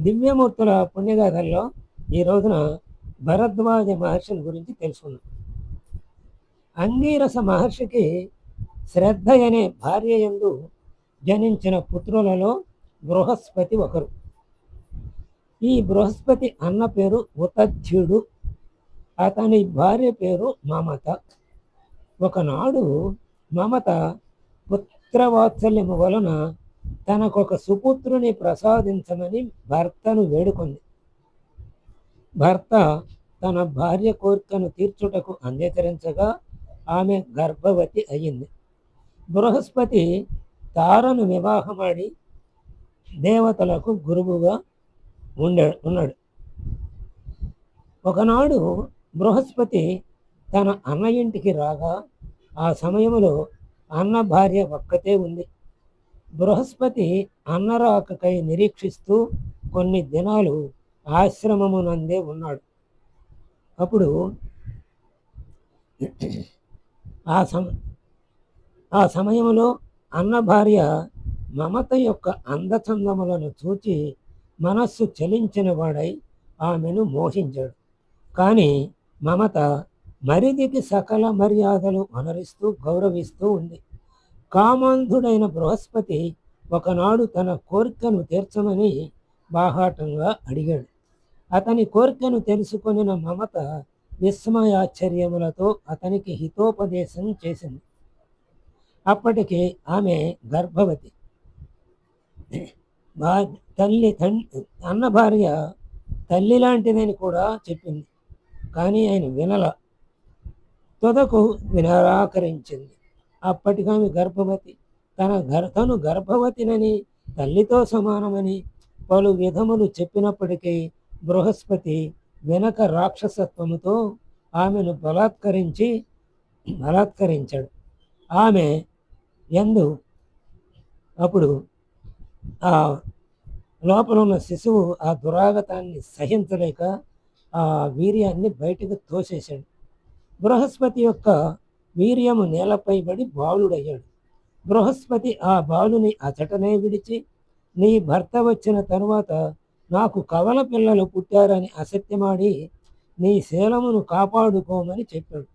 దివ్యమూర్తుల పుణ్యగాథల్లో ఈ రోజున భరద్వాజ మహర్షిని గురించి తెలుసుకుందాం. అంగీరస మహర్షికి శ్రద్ధ అనే భార్య యందు జనించిన పుత్రులలో బృహస్పతి ఒకరు. ఈ బృహస్పతి అన్న పేరు ఉతధ్యుడు అతని భార్య పేరు మమత. ఒకనాడు మమత పుత్రవాత్సల్యము వలన తనకొక సుపుత్రుని ప్రసాదించమని భర్తను వేడుకుంది. భర్త తన భార్య కోరికను తీర్చుటకు అంగీకరించగా ఆమె గర్భవతి అయింది. బృహస్పతి తారను వివాహమాడి దేవతలకు గురువుగా ఉండే ఉన్నాడు. ఒకనాడు బృహస్పతి తన అన్న ఇంటికి రాగా ఆ సమయంలో అన్న భార్య ఒక్కతే ఉంది. బృహస్పతి అన్నరాకకై నిరీక్షిస్తూ కొన్ని దినాలు ఆశ్రమమునందే ఉన్నాడు. అప్పుడు ఆ సమ ఆ సమయంలో అన్న భార్య మమత యొక్క అందచందములను చూచి మనస్సు చలించిన వాడై ఆమెను మోహించాడు. కానీ మమత మరిదికి సకల మర్యాదలు అనరిస్తూ గౌరవిస్తూ ఉంది. కామాంధుడైన బృహస్పతి ఒకనాడు తన కోరికను తీర్చమని బాహాటంగా అడిగాడు. అతని కోరికను తెలుసుకొనిన మమత విస్మయాశ్చర్యములతో అతనికి హితోపదేశం చేసింది. అప్పటికి ఆమె గర్భవతి. బా తల్లి అన్న భార్య తల్లి లాంటిదని కూడా చెప్పింది. కానీ ఆయన వినల తుదకు నిరాకరించింది అప్పటికామె గర్భవతి. తన గర్ తను గర్భవతినని తల్లితో సమానమని పలు విధములు చెప్పినప్పటికీ బృహస్పతి వెనక రాక్షసత్వముతో ఆమెను బలాత్కరించి బలాత్కరించాడు. ఆమె ఎందు అప్పుడు ఆ లోపల ఉన్న శిశువు ఆ దురాగతాన్ని సహించలేక ఆ వీర్యాన్ని బయటకు తోసేశాడు. బృహస్పతి యొక్క వీర్యము నేలపై పడి బాలుడయ్యాడు. బృహస్పతి ఆ బాలుని అచటనే విడిచి నీ భర్త వచ్చిన తరువాత నాకు కవల పిల్లలు పుట్టారని అసత్యమాడి నీ శీలమును కాపాడుకోమని చెప్పాడు.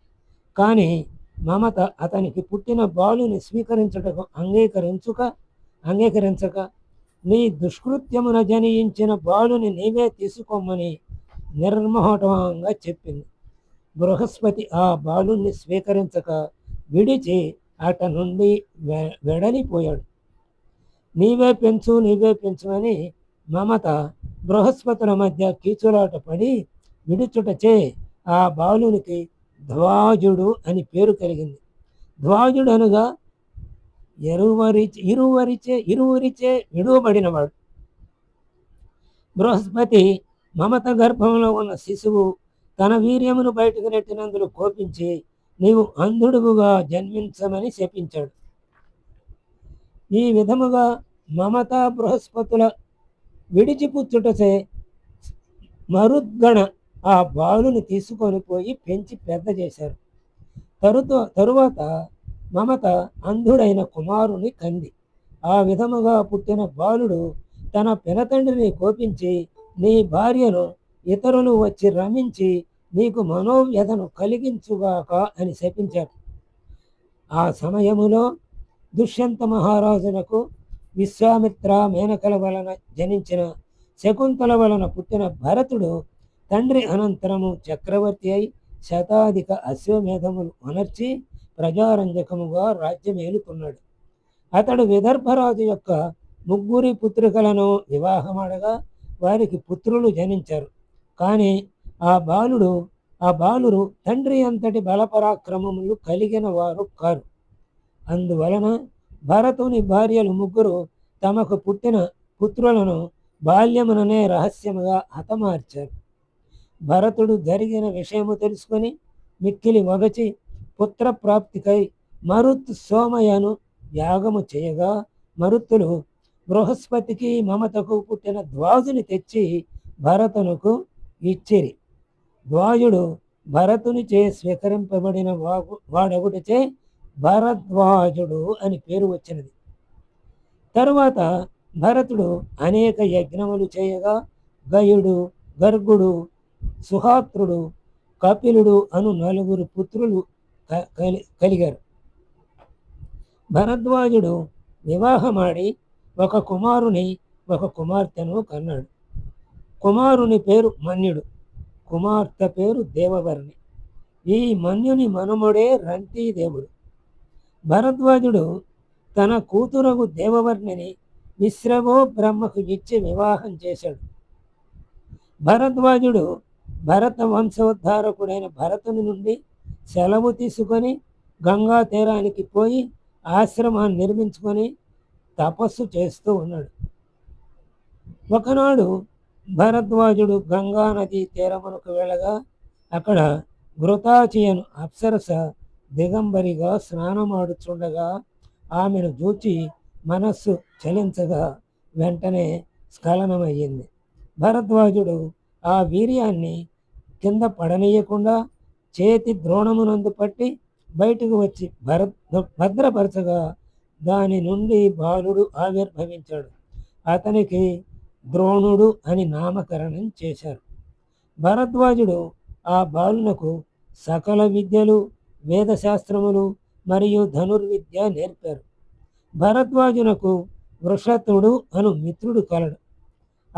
కానీ మమత అతనికి పుట్టిన బాలుని స్వీకరించటకు అంగీకరించుక అంగీకరించక నీ దుష్కృత్యమున జనించిన బాలుని నీవే తీసుకోమని నిర్మోహటంగా చెప్పింది. బృహస్పతి ఆ బాలుణ్ణి స్వీకరించక విడిచి అట నుండి వె- వెడలిపోయాడు. నీవే పెంచు నీవే పెంచు అని మమత బృహస్పతుల మధ్య కీచులాట పడి విడుచుటచే ఆ బాలునికి ధ్వాజుడు అని పేరు కలిగింది. ధ్వాజుడు అనగా ఎరువరిచే ఇరువరిచే ఇరువురిచే విడువబడినవాడు. బృహస్పతి మమత గర్భంలో ఉన్న శిశువు తన వీర్యమును బయటకు నెట్టినందుకు కోపించి నీవు అంధుడుగా జన్మించమని శపించాడు. ఈ విధముగా మమత బృహస్పతుల విడిచిపుచ్చుటసే మరుద్గణ ఆ బాలుని తీసుకొని పోయి పెంచి పెద్ద చేశారు. తరుతో తరువాత మమత అంధుడైన కుమారుని కంది. ఆ విధముగా పుట్టిన బాలుడు తన పినతండ్రిని కోపించి నీ భార్యను ఇతరులు వచ్చి రమించి నీకు మనోవ్యధను కలిగించుగాక అని శపించాడు. ఆ సమయములో దుష్యంత మహారాజునకు విశ్వామిత్ర మేనకల వలన జనించిన శకుంతల వలన పుట్టిన భరతుడు తండ్రి అనంతరము చక్రవర్తి అయి శతాధిక అశ్వమేధములు అనర్చి ప్రజారంజకముగా రాజ్యమేలుకున్నాడు అతడు విదర్భరాజు యొక్క ముగ్గురి పుత్రికలను వివాహమాడగా వారికి పుత్రులు జనించారు. కానీ ఆ బాలుడు ఆ బాలురు తండ్రి అంతటి బలపరాక్రమములు కలిగిన వారు కారు. అందువలన భరతుని భార్యలు ముగ్గురు తమకు పుట్టిన పుత్రులను బాల్యముననే రహస్యముగా హతమార్చారు. భరతుడు జరిగిన విషయము తెలుసుకొని మిక్కిలి వగచి పుత్రప్రాప్తికై మరుత్ సోమయను యాగము చేయగా మరుత్తులు బృహస్పతికి మమతకు పుట్టిన ద్వాజుని తెచ్చి భరతునకు ఇచ్చిరి. ద్వాయుడు భరతుని చే స్వీకరింపబడిన వాగు వాడొకటిచే భరద్వాజుడు అని పేరు వచ్చినది. తరువాత భరతుడు అనేక యజ్ఞములు చేయగా గయుడు గర్గుడు సుహాత్రుడు కపిలుడు అను నలుగురు పుత్రులు కలి- కలిగారు. భరద్వాజుడు వివాహమాడి ఒక కుమారుని ఒక కుమార్తెను కన్నాడు. కుమారుని పేరు మన్యుడు. కుమార్తె పేరు దేవవర్ణి. ఈ మన్యుని మనుమడే రంతీదేవుడు భరద్వాజుడు తన కూతురగు దేవవర్ణిని విశ్రవో బ్రహ్మకు ఇచ్చి వివాహం చేశాడు. భరద్వాజుడు భరత వంశోద్ధారకుడైన భరతుని నుండి సెలవు తీసుకొని గంగా తీరానికి పోయి ఆశ్రమాన్ని నిర్మించుకొని తపస్సు చేస్తూ ఉన్నాడు. ఒకనాడు భరద్వాజుడు గంగా నది తీరమునకు వెళ్ళగా అక్కడ ఘృతాచియను అప్సరస దిగంబరిగా స్నానమాడుచుండగా ఆమెను చూచి మనస్సు చలించగా వెంటనే స్ఖలనమయ్యింది. భరద్వాజుడు ఆ వీర్యాన్ని కింద పడనీయకుండా చేతి ద్రోణమునందు పట్టి బయటకు వచ్చి భర భద్రపరచగా దాని నుండి బాలుడు ఆవిర్భవించాడు. అతనికి ద్రోణుడు అని నామకరణం చేశారు. భరద్వాజుడు ఆ బాలునకు సకల విద్యలు వేదశాస్త్రములు మరియు ధనుర్విద్య నేర్పారు. భరద్వాజునకు వృషతుడు అను మిత్రుడు కలడు.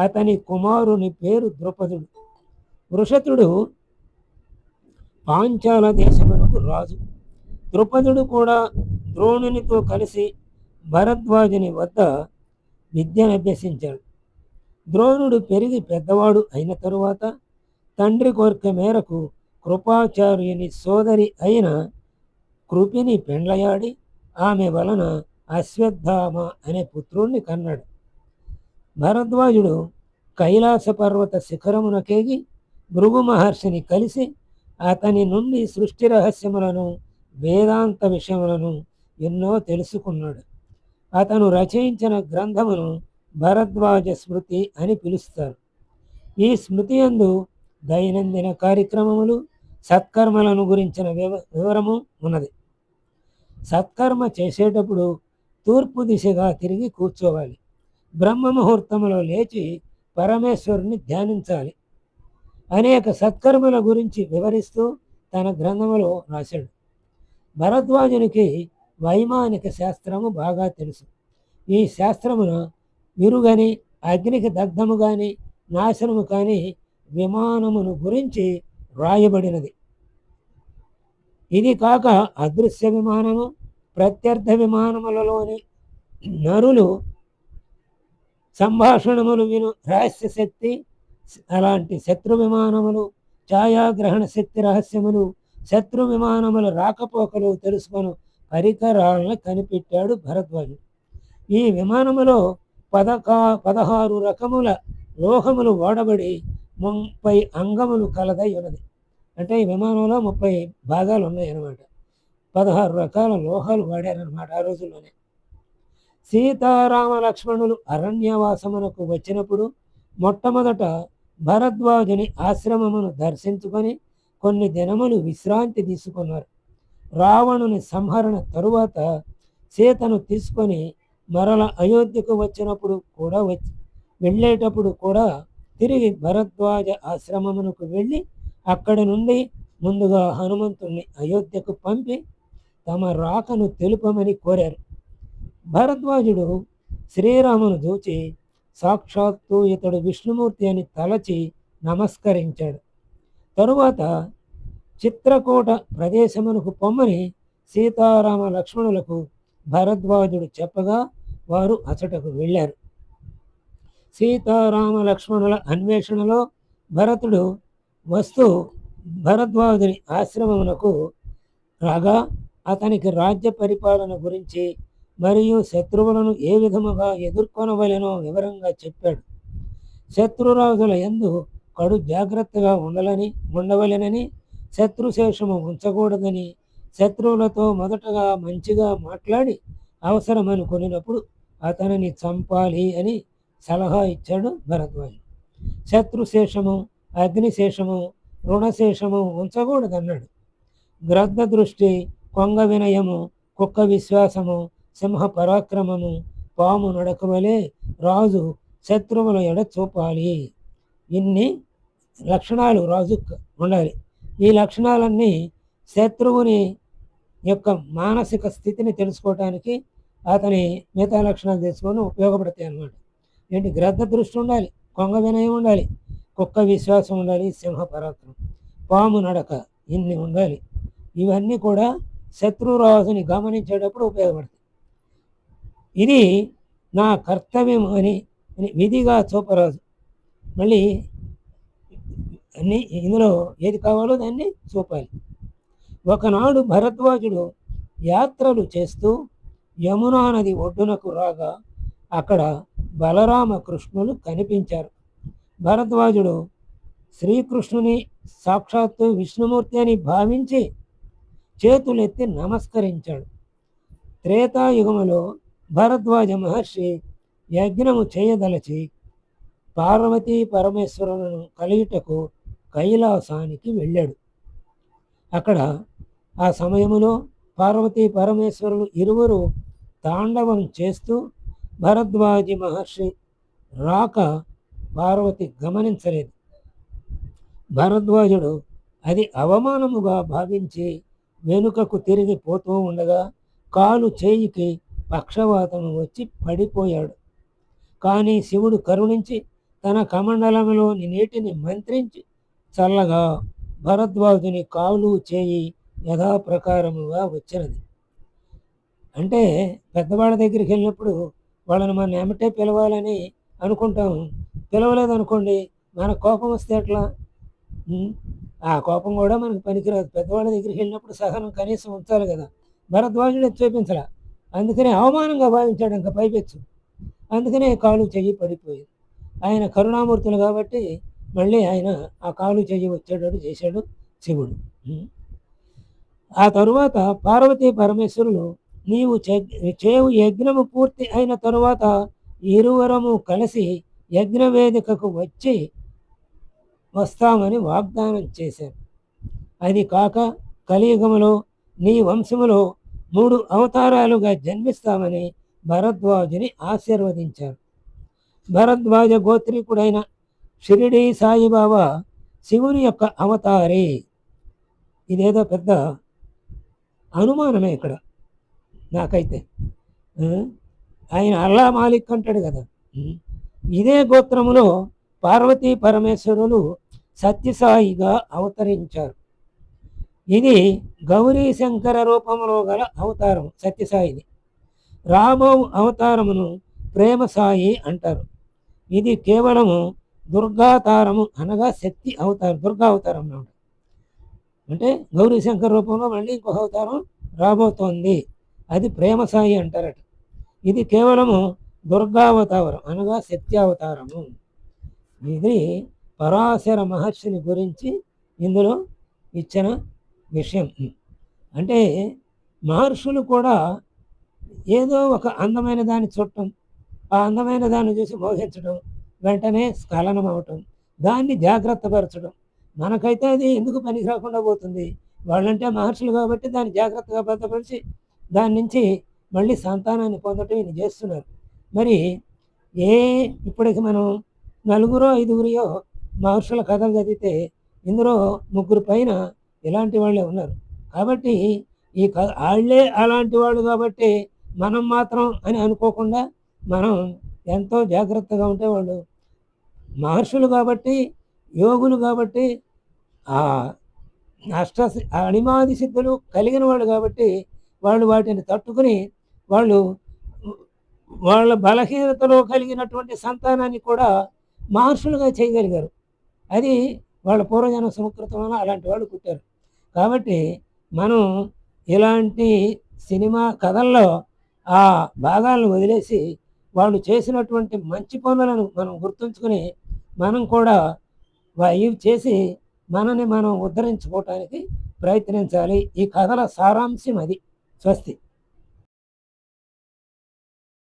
అతని కుమారుని పేరు ద్రుపదుడు. వృషతుడు పాంచాల దేశమునకు రాజు. ద్రుపదుడు కూడా ద్రోణునితో కలిసి భరద్వాజుని వద్ద విద్యను అభ్యసించాడు. ద్రోణుడు పెరిగి పెద్దవాడు అయిన తరువాత తండ్రి కోరిక మేరకు కృపాచార్యుని సోదరి అయిన కృపిని పెండ్లయాడి ఆమె వలన అశ్వత్థామ అనే పుత్రుణ్ణి కన్నాడు. భరద్వాజుడు కైలాస పర్వత శిఖరమునకేగి భృగు మహర్షిని కలిసి అతని నుండి సృష్టి రహస్యములను వేదాంత విషయములను ఎన్నో తెలుసుకున్నాడు. అతను రచయించిన గ్రంథమును భరద్వాజ స్మృతి అని పిలుస్తారు. ఈ స్మృతి యందు దైనందిన కార్యక్రమములు సత్కర్మలను గురించిన వివ వివరము ఉన్నది. సత్కర్మ చేసేటప్పుడు తూర్పు దిశగా తిరిగి కూర్చోవాలి. బ్రహ్మ ముహూర్తంలో లేచి పరమేశ్వరుని ధ్యానించాలి. అనేక సత్కర్మల గురించి వివరిస్తూ తన గ్రంథములో రాశాడు. భరద్వాజునికి వైమానిక శాస్త్రము బాగా తెలుసు. ఈ శాస్త్రమున విరుగని అగ్నికి దగ్ధము కానీ నాశనము కానీ విమానమును గురించి వ్రాయబడినది ఇది కాక అదృశ్య విమానము ప్రత్యర్థ విమానములలోని నరులు సంభాషణములు విను. రహస్య శక్తి అలాంటి శత్రు విమానములు ఛాయాగ్రహణ శక్తి రహస్యములు శత్రు విమానముల రాకపోకలు తెలుసుకొని. పరికరాలను కనిపెట్టాడు భరద్వాజుడు. ఈ విమానములో పదకా పదహారు రకముల లోహములు వాడబడి ముప్పై అంగములు కలదై ఉన్నది. అంటే ఈ విమానంలో ముప్పై భాగాలు ఉన్నాయి అన్నమాట పదహారు రకాల లోహాలు వాడారనమాట ఆ రోజుల్లోనే. సీతారామ లక్ష్మణులు అరణ్యవాసమునకు వచ్చినప్పుడు మొట్టమొదట భరద్వాజుని ఆశ్రమమును దర్శించుకొని కొన్ని దినములు విశ్రాంతి తీసుకున్నారు. రావణుని సంహరణ తరువాత సీతను తీసుకొని మరల అయోధ్యకు వచ్చినప్పుడు కూడా వచ్చి వెళ్ళేటప్పుడు కూడా తిరిగి భరద్వాజ ఆశ్రమమునకు వెళ్ళి అక్కడి నుండి ముందుగా హనుమంతుణ్ణి అయోధ్యకు పంపి తమ రాకను తెలుపమని కోరారు. భరద్వాజుడు శ్రీరామును చూచి సాక్షాత్తు ఇతడు విష్ణుమూర్తి అని తలచి నమస్కరించాడు. తరువాత చిత్రకూట ప్రదేశమునకు పొమ్మని సీతారామ లక్ష్మణులకు భరద్వాజుడు చెప్పగా వారు అచటకు వెళ్ళారు. సీతారామ లక్ష్మణుల అన్వేషణలో భరతుడు వస్తూ భరద్వాజుని ఆశ్రమమునకు రాగా అతనికి రాజ్య పరిపాలన గురించి మరియు శత్రువులను ఏ విధముగా ఎదుర్కొనవలెనో వివరంగా చెప్పాడు. శత్రురాజుల ఎందు కడు జాగ్రత్తగా ఉండాలని ఉండవలెనని శత్రుశేషము ఉంచకూడదని శత్రువులతో మొదటగా మంచిగా మాట్లాడి అవసరమనుకున్నప్పుడు అతనిని చంపాలి అని సలహా ఇచ్చాడు భరద్వాజు శత్రుశేషము అగ్నిశేషము రుణశేషము ఉంచకూడదన్నాడు. గ్రద్ద దృష్టి కొంగ వినయము కుక్క విశ్వాసము సింహ పరాక్రమము పాము నడకవలే రాజు శత్రువుల ఎడ చూపాలి. ఇన్ని లక్షణాలు రాజు ఉండాలి. ఈ లక్షణాలన్నీ శత్రువుని యొక్క మానసిక స్థితిని తెలుసుకోవటానికి అతని మిగతా లక్షణాలు తెలుసుకొని ఉపయోగపడతాయి అన్నమాట. ఏంటి? గ్రద్ద దృష్టి ఉండాలి కొంగ వినయం ఉండాలి కుక్క విశ్వాసం ఉండాలి సింహ పరాక్రమం పాము నడక ఇన్ని ఉండాలి. ఇవన్నీ కూడా శత్రురాజుని గమనించేటప్పుడు ఉపయోగపడతాయి. ఇది నా కర్తవ్యం అని అని విధిగా చూపరాజు మళ్ళీ అన్ని ఇందులో ఏది కావాలో దాన్ని చూపాలి. ఒకనాడు భరద్వాజుడు యాత్రలు చేస్తూ యమునా నది ఒడ్డునకు రాగా అక్కడ బలరామ కృష్ణులు కనిపించారు. భరద్వాజుడు శ్రీకృష్ణుని సాక్షాత్తు విష్ణుమూర్తి అని భావించి చేతులెత్తి నమస్కరించాడు. త్రేతాయుగములో భరద్వాజ మహర్షి యజ్ఞము చేయదలచి పార్వతీ పరమేశ్వరులను కలియుటకు కైలాసానికి వెళ్ళాడు. అక్కడ ఆ సమయములో పార్వతీ పరమేశ్వరులు ఇరువురు తాండవం చేస్తూ భరద్వాజి మహర్షి రాక పార్వతి గమనించలేదు. భరద్వాజుడు అది అవమానముగా భావించి వెనుకకు తిరిగి పోతూ ఉండగా కాలు చేయికి పక్షవాతం వచ్చి పడిపోయాడు. కానీ శివుడు కరుణించి తన కమండలంలోని నీటిని మంత్రించి చల్లగా భరద్వాజుని కాలు చేయి యథాప్రకారముగా వచ్చినది. అంటే పెద్దవాళ్ళ దగ్గరికి వెళ్ళినప్పుడు వాళ్ళని మన ఎమటే పిలవాలని అనుకుంటాం. పిలవలేదు అనుకోండి మన కోపం వస్తే ఎట్లా? ఆ కోపం కూడా మనకు పనికిరాదు. పెద్దవాళ్ళ దగ్గరికి వెళ్ళినప్పుడు సహనం కనీసం ఉంచాలి కదా. భరద్వాజుడు అది చూపించలా? అందుకనే అవమానంగా భావించాడు ఇంకా పైపెచ్చు. అందుకనే కాలు చెయ్యి పడిపోయింది. ఆయన కరుణామూర్తులు కాబట్టి మళ్ళీ ఆయన ఆ కాలు చెయ్యి వచ్చేటట్టు చేశాడు శివుడు. ఆ తరువాత పార్వతీ పరమేశ్వరులు నీవు చేవు యజ్ఞము పూర్తి అయిన తరువాత ఇరువరము కలిసి యజ్ఞ వేదికకు వచ్చి వస్తామని వాగ్దానం చేశారు. అది కాక కలియుగములో నీ వంశములో మూడు అవతారాలుగా జన్మిస్తామని భరద్వాజుని ఆశీర్వదించారు. భరద్వాజ గోత్రీకుడైన షిరిడి సాయిబాబా శివుని యొక్క అవతారి. ఇదేదో పెద్ద అనుమానమే ఇక్కడ. నాకైతే. ఆయన అల్లా మాలిక్ అంటాడు కదా. ఇదే గోత్రములో పార్వతీ పరమేశ్వరులు సత్యసాయిగా అవతరించారు. ఇది గౌరీ శంకర రూపంలో గల అవతారం సత్యసాయిది. రాబో అవతారమును ప్రేమ సాయి అంటారు. ఇది కేవలము దుర్గాతారము అనగా శక్తి అవతారం దుర్గా అవతారం అన్నమాట. అంటే గౌరీ శంకర్ రూపంలో మళ్ళీ ఇంకొక అవతారం రాబోతోంది. అది ప్రేమ సాయి అంటారట. ఇది కేవలము దుర్గావతారం అనగా సత్యావతారము. ఇది పరాశర మహర్షిని గురించి ఇందులో ఇచ్చిన విషయం. అంటే మహర్షులు కూడా ఏదో ఒక అందమైన దాన్ని చుట్టం ఆ అందమైన దాన్ని చూసి మోహించడం వెంటనే స్ఖలనం అవటం దాన్ని జాగ్రత్త పరచడం. మనకైతే అది ఎందుకు పనికి రాకుండా పోతుంది? వాళ్ళంటే మహర్షులు కాబట్టి దాన్ని జాగ్రత్తగా భద్రపరిచి దాని నుంచి మళ్ళీ సంతానాన్ని పొందటం ఈయన చేస్తున్నారు. మరి ఏ ఇప్పటికి మనం నలుగురో ఐదుగురియో మహర్షుల కథలు చదివితే ఇందులో ముగ్గురు పైన ఇలాంటి వాళ్ళే ఉన్నారు. కాబట్టి ఈ క వాళ్ళే అలాంటి వాళ్ళు కాబట్టి మనం మాత్రం అని అనుకోకుండా మనం ఎంతో జాగ్రత్తగా ఉంటే వాళ్ళు మహర్షులు కాబట్టి యోగులు కాబట్టి అష్ట అణిమాది సిద్ధులు కలిగిన వాళ్ళు కాబట్టి వాళ్ళు వాటిని తట్టుకుని వాళ్ళు వాళ్ళ బలహీనతలో కలిగినటువంటి సంతానాన్ని కూడా మహర్షులుగా చేయగలిగారు. అది వాళ్ళ పూర్వజన సంస్కృతం అలాంటి వాళ్ళు పుట్టారు. కాబట్టి మనం ఇలాంటి సినిమా కథల్లో ఆ భాగాలను వదిలేసి వాళ్ళు చేసినటువంటి మంచి పనులను మనం గుర్తుంచుకుని మనం కూడా ఇవి చేసి మనని మనం ఉద్ధరించుకోవటానికి ప్రయత్నించాలి. ఈ కథల సారాంశం అది. స్వస్తి